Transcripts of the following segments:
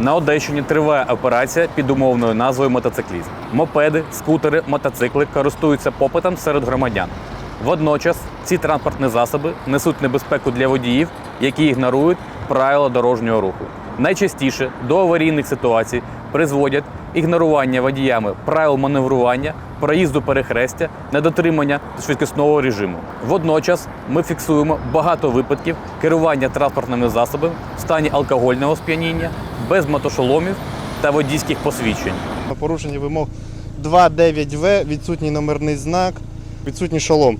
На Одещині триває операція під умовною назвою мотоциклізм. Мопеди, скутери, мотоцикли користуються попитом серед громадян. Водночас ці транспортні засоби несуть небезпеку для водіїв, які ігнорують правила дорожнього руху. Найчастіше до аварійних ситуацій призводять ігнорування водіями правил маневрування, проїзду перехрестя, недотримання швидкісного режиму. Водночас ми фіксуємо багато випадків керування транспортними засобами в стані алкогольного сп'яніння, без мотошоломів та водійських посвідчень. На порушення вимог 2.9В, відсутній номерний знак, відсутній шолом.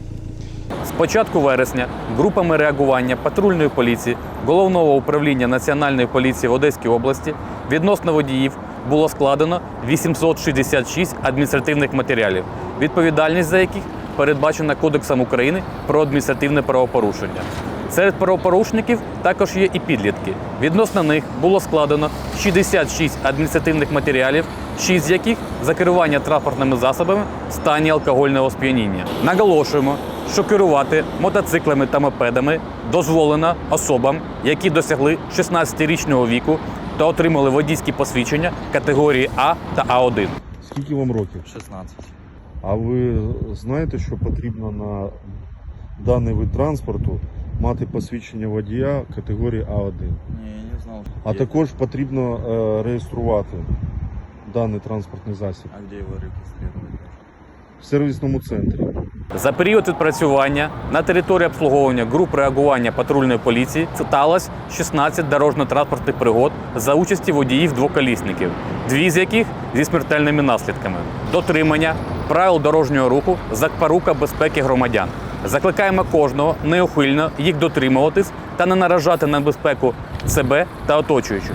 З початку вересня групами реагування патрульної поліції головного управління Національної поліції в Одеській області відносно водіїв було складено 866 адміністративних матеріалів, відповідальність за яких передбачена Кодексом України про адміністративне правопорушення. Серед правопорушників також є і підлітки. Відносно них було складено 66 адміністративних матеріалів, 6 з яких за керування транспортними засобами в стані алкогольного сп'яніння. Наголошуємо, що керувати мотоциклами та мопедами дозволено особам, які досягли 16-річного віку та отримали водійські посвідчення категорії А та А1. Скільки вам років? 16. А ви знаєте, що потрібно на даний вид транспорту мати посвідчення водія категорії А1? Не, я не знал. А Где також потрібно е, реєструвати даний транспортний засіб? А где его регистрировать? в сервісному центрі. За період відпрацювання на території обслуговування груп реагування патрульної поліції сталося 16 дорожньо-транспортних пригод за участі водіїв двоколісників, дві з яких зі смертельними наслідками. Дотримання правил дорожнього руху запорука безпеки громадян. Закликаємо кожного неухильно їх дотримуватись та не наражати на безпеку себе та оточуючих.